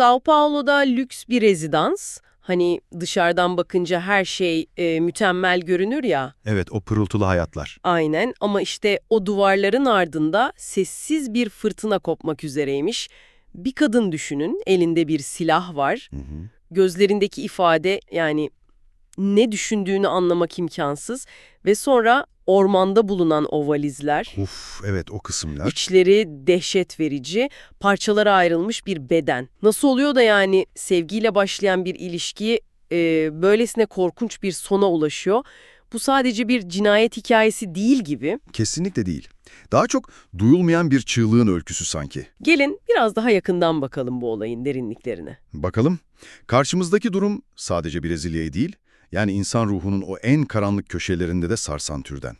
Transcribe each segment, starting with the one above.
Sao Paulo'da lüks bir rezidans. Hani dışarıdan bakınca her şey e, mükemmel görünür ya. Evet, o pırıltılı hayatlar. Aynen ama işte o duvarların ardında sessiz bir fırtına kopmak üzereymiş. Bir kadın düşünün, elinde bir silah var. Hı hı. Gözlerindeki ifade yani ne düşündüğünü anlamak imkansız. Ve sonra ormanda bulunan o valizler, Uf, evet o kısımlar. içleri dehşet verici, parçalara ayrılmış bir beden. Nasıl oluyor da yani sevgiyle başlayan bir ilişki e, böylesine korkunç bir sona ulaşıyor? Bu sadece bir cinayet hikayesi değil gibi. Kesinlikle değil. Daha çok duyulmayan bir çığlığın öyküsü sanki. Gelin biraz daha yakından bakalım bu olayın derinliklerine. Bakalım, karşımızdaki durum sadece Brezilya'yı değil, yani insan ruhunun o en karanlık köşelerinde de sarsan türden.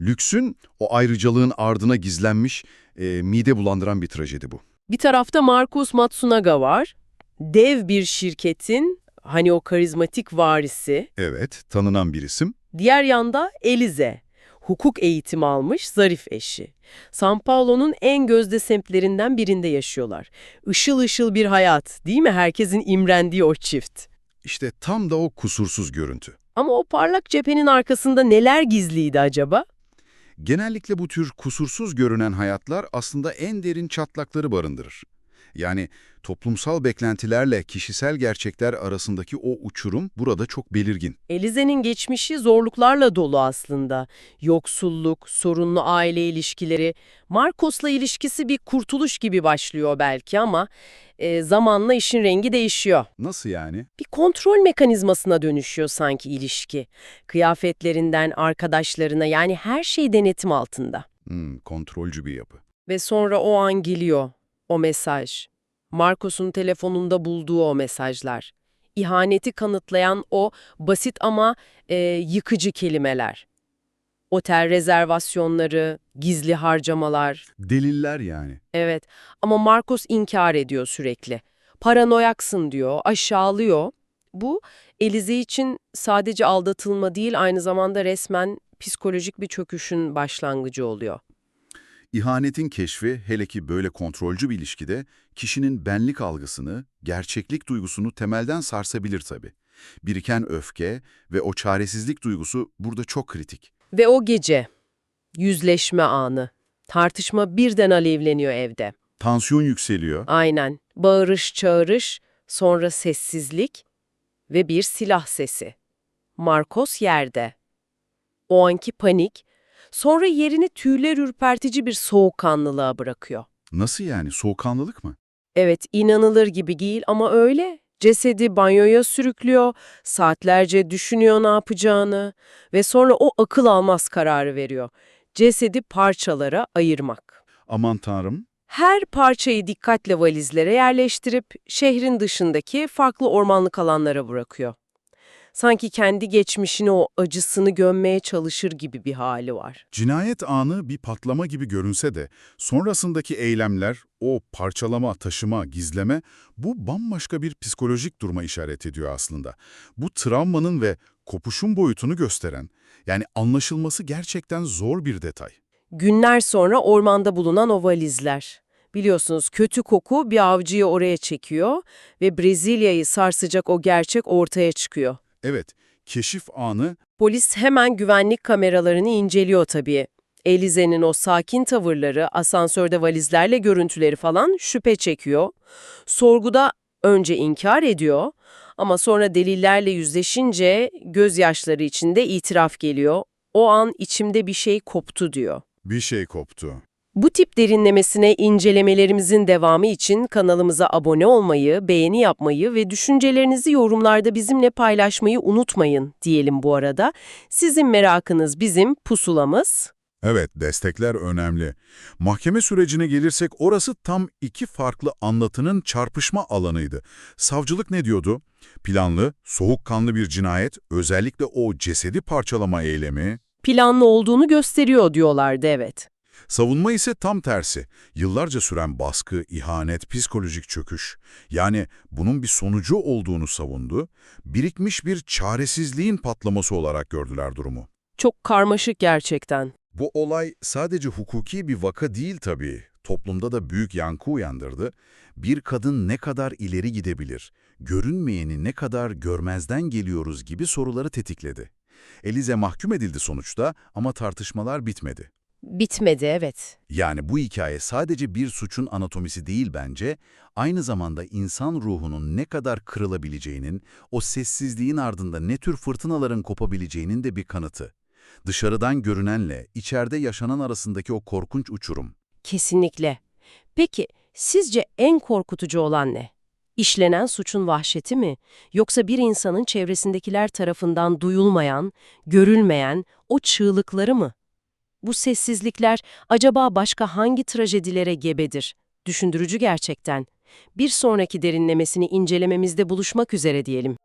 Lüksün, o ayrıcalığın ardına gizlenmiş, e, mide bulandıran bir trajedi bu. Bir tarafta Marcus Matsunaga var. Dev bir şirketin hani o karizmatik varisi. Evet, tanınan bir isim. Diğer yanda Elize. Hukuk eğitimi almış zarif eşi. São Paulo'nun en gözde semtlerinden birinde yaşıyorlar. Işıl ışıl bir hayat değil mi herkesin imrendiği o çift? İşte tam da o kusursuz görüntü. Ama o parlak cephenin arkasında neler gizliydi acaba? Genellikle bu tür kusursuz görünen hayatlar aslında en derin çatlakları barındırır. Yani toplumsal beklentilerle kişisel gerçekler arasındaki o uçurum burada çok belirgin. Elize'nin geçmişi zorluklarla dolu aslında. Yoksulluk, sorunlu aile ilişkileri, Marcos'la ilişkisi bir kurtuluş gibi başlıyor belki ama e, zamanla işin rengi değişiyor. Nasıl yani? Bir kontrol mekanizmasına dönüşüyor sanki ilişki. Kıyafetlerinden arkadaşlarına yani her şey denetim altında. Hmm, kontrolcü bir yapı. Ve sonra o an geliyor o mesaj. Marcos'un telefonunda bulduğu o mesajlar. İhaneti kanıtlayan o basit ama e, yıkıcı kelimeler. Otel rezervasyonları, gizli harcamalar. Deliller yani. Evet ama Marcos inkar ediyor sürekli. Paranoyaksın diyor, aşağılıyor. Bu Elize için sadece aldatılma değil aynı zamanda resmen psikolojik bir çöküşün başlangıcı oluyor. İhanetin keşfi hele ki böyle kontrolcü bir ilişkide kişinin benlik algısını, gerçeklik duygusunu temelden sarsabilir tabii. Biriken öfke ve o çaresizlik duygusu burada çok kritik. Ve o gece, yüzleşme anı. Tartışma birden alevleniyor evde. Tansiyon yükseliyor. Aynen. Bağırış çağırış, sonra sessizlik ve bir silah sesi. Marcos yerde. O anki panik, sonra yerini tüyler ürpertici bir soğukkanlılığa bırakıyor. Nasıl yani? Soğukkanlılık mı? Evet, inanılır gibi değil ama öyle. Cesedi banyoya sürüklüyor, saatlerce düşünüyor ne yapacağını ve sonra o akıl almaz kararı veriyor. Cesedi parçalara ayırmak. Aman tanrım. Her parçayı dikkatle valizlere yerleştirip şehrin dışındaki farklı ormanlık alanlara bırakıyor. Sanki kendi geçmişini o acısını gömmeye çalışır gibi bir hali var. Cinayet anı bir patlama gibi görünse de sonrasındaki eylemler, o parçalama, taşıma, gizleme bu bambaşka bir psikolojik duruma işaret ediyor aslında. Bu travmanın ve kopuşun boyutunu gösteren, yani anlaşılması gerçekten zor bir detay. Günler sonra ormanda bulunan o valizler. Biliyorsunuz kötü koku bir avcıyı oraya çekiyor ve Brezilya'yı sarsacak o gerçek ortaya çıkıyor. Evet, keşif anı Polis hemen güvenlik kameralarını inceliyor tabii. Elize'nin o sakin tavırları, asansörde valizlerle görüntüleri falan şüphe çekiyor. Sorguda önce inkar ediyor ama sonra delillerle yüzleşince gözyaşları içinde itiraf geliyor. O an içimde bir şey koptu diyor. bir şey koptu. Bu tip derinlemesine incelemelerimizin devamı için kanalımıza abone olmayı, beğeni yapmayı ve düşüncelerinizi yorumlarda bizimle paylaşmayı unutmayın diyelim bu arada. Sizin merakınız bizim pusulamız. Evet, destekler önemli. Mahkeme sürecine gelirsek orası tam iki farklı anlatının çarpışma alanıydı. Savcılık ne diyordu? Planlı, soğukkanlı bir cinayet, özellikle o cesedi parçalama eylemi. Planlı olduğunu gösteriyor diyorlardı evet. Savunma ise tam tersi. Yıllarca süren baskı, ihanet, psikolojik çöküş. Yani bunun bir sonucu olduğunu savundu. Birikmiş bir çaresizliğin patlaması olarak gördüler durumu. Çok karmaşık gerçekten. Bu olay sadece hukuki bir vaka değil tabii. Toplumda da büyük yankı uyandırdı. Bir kadın ne kadar ileri gidebilir, görünmeyeni ne kadar görmezden geliyoruz gibi soruları tetikledi. Elize mahkum edildi sonuçta ama tartışmalar bitmedi. Bitmedi evet. Yani bu hikaye sadece bir suçun anatomisi değil bence, aynı zamanda insan ruhunun ne kadar kırılabileceğinin, o sessizliğin ardında ne tür fırtınaların kopabileceğinin de bir kanıtı. Dışarıdan görünenle içeride yaşanan arasındaki o korkunç uçurum. Kesinlikle. Peki sizce en korkutucu olan ne? İşlenen suçun vahşeti mi? Yoksa bir insanın çevresindekiler tarafından duyulmayan, görülmeyen o çığlıkları mı? Bu sessizlikler acaba başka hangi trajedilere gebedir? Düşündürücü gerçekten. Bir sonraki derinlemesini incelememizde buluşmak üzere diyelim.